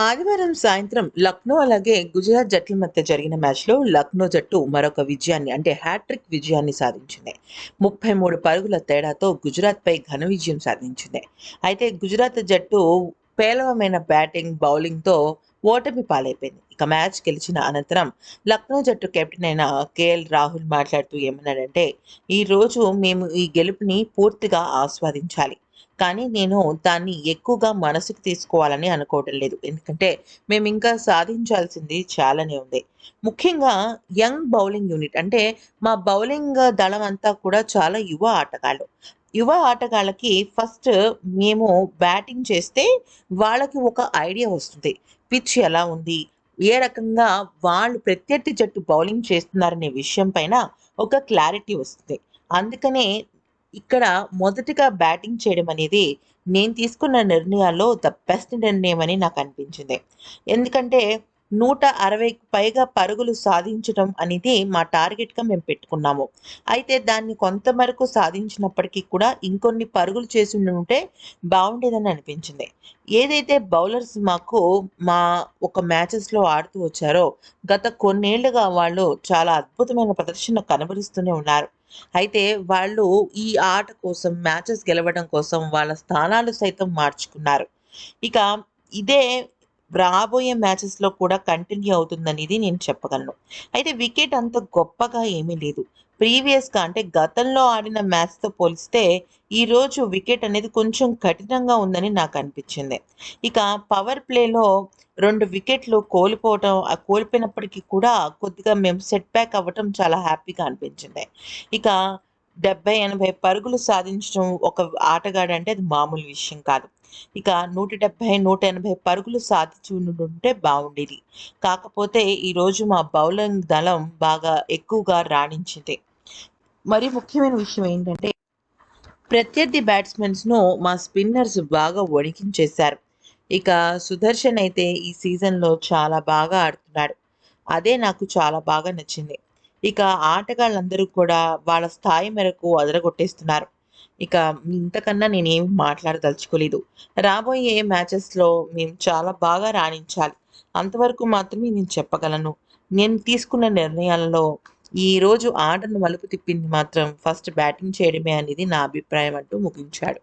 ఆదివారం సాయంత్రం లక్నో అలాగే గుజరాత్ జట్ల మధ్య జరిగిన మ్యాచ్లో లక్నో జట్టు మరొక విజయాన్ని అంటే హ్యాట్రిక్ విజయాన్ని సాధించింది. ముప్పై మూడు పరుగుల తేడాతో గుజరాత్పై ఘన విజయం సాధించింది. అయితే గుజరాత్ జట్టు పేలవమైన బ్యాటింగ్ బౌలింగ్తో ఓటమి పాలైపోయింది. ఇక మ్యాచ్ గెలిచిన అనంతరం లక్నో జట్టు కెప్టెన్ అయిన కేఎల్ రాహుల్ మాట్లాడుతూ ఏమన్నాడంటే ఈ రోజు మేము ఈ గెలుపుని పూర్తిగా ఆస్వాదించాలి. కానీ నేను దాన్ని ఎక్కువగా మనసుకు తీసుకోవాలని అనుకోవటం లేదు. ఎందుకంటే మేము ఇంకా సాధించాల్సింది చాలానే ఉంది. ముఖ్యంగా యంగ్ బౌలింగ్ యూనిట్ అంటే మా బౌలింగ్ దళం అంతా కూడా చాలా యువ ఆటగాళ్ళు. యువ ఆటగాళ్ళకి ఫస్ట్ మేము బ్యాటింగ్ చేస్తే వాళ్ళకి ఒక ఐడియా వస్తుంది. పిచ్ ఎలా ఉంది? ఏ రకంగా వాళ్ళు ప్రత్యర్థి జట్టు బౌలింగ్ చేస్తున్నారనే విషయం పైన ఒక క్లారిటీ వస్తుంది. అందుకనే ఇక్కడ మొదటిగా బ్యాటింగ్ చేయడం అనేది నేను తీసుకున్న నిర్ణయాల్లో ద బెస్ట్ నిర్ణయం అని నాకు అనిపించింది. ఎందుకంటే నూట అరవైకి పైగా పరుగులు సాధించడం అనేది మా టార్గెట్గా మేము పెట్టుకున్నాము. అయితే దాన్ని కొంతమేరకు సాధించినప్పటికీ కూడా ఇంకొన్ని పరుగులు చేసి ఉంటే బాగుండేదని అనిపించింది. ఏదైతే బౌలర్స్ మాకు మా ఒక మ్యాచెస్లో ఆడుతూ వచ్చారో గత కొన్నేళ్ళుగా వాళ్ళు చాలా అద్భుతమైన ప్రదర్శన కనబరుస్తూనే ఉన్నారు. అయితే వాళ్ళు ఈ ఆట కోసం మ్యాచెస్ గెలవడం కోసం వాళ్ళ స్థానాలు సైతం మార్చుకున్నారు. ఇక ఇదే రాబోయే మ్యాచెస్లో కూడా కంటిన్యూ అవుతుందనేది నేను చెప్పగలను. అయితే వికెట్ అంత గొప్పగా ఏమీ లేదు. ప్రీవియస్గా అంటే గతంలో ఆడిన మ్యాచ్తో పోలిస్తే ఈరోజు వికెట్ అనేది కొంచెం కఠినంగా ఉందని నాకు అనిపించింది. ఇక పవర్ ప్లేలో రెండు వికెట్లు కోల్పోవటం ఆ కోల్పోయినప్పటికీ కూడా కొద్దిగా మేము సెట్ బ్యాక్ అవ్వటం చాలా హ్యాపీగా అనిపించింది. ఇక డెబ్బై ఎనభై పరుగులు సాధించడం ఒక ఆటగాడంటే అది మామూలు విషయం కాదు. ఇక నూట డెబ్బై నూట ఎనభై పరుగులు సాధించి ఉంటే బాగుండేది కాకపోతే ఈరోజు మా బౌలింగ్ దళం బాగా ఎక్కువగా రాణించింది. మరి ముఖ్యమైన విషయం ఏంటంటే ప్రత్యర్థి బ్యాట్స్మెన్స్ను మా స్పిన్నర్స్ బాగా వణికించేశారు. ఇక సుదర్శన్ అయితే ఈ సీజన్లో చాలా బాగా ఆడుతున్నాడు. అదే నాకు చాలా బాగా నచ్చింది. ఇక ఆటగాళ్ళందరూ కూడా వాళ్ళ స్థాయి మేరకు అదరగొట్టేస్తున్నారు. ఇక ఇంతకన్నా నేనేం మాట్లాడదలుచుకోలేదు. రాబోయే మ్యాచెస్లో మేము చాలా బాగా రాణించాలి. అంతవరకు మాత్రమే నేను చెప్పగలను. నేను తీసుకున్న నిర్ణయాలలో ఈ రోజు ఆటను మలుపు తిప్పింది మాత్రం ఫస్ట్ బ్యాటింగ్ చేయడమే అనేది నా అభిప్రాయం అంటూ ముగించాడు.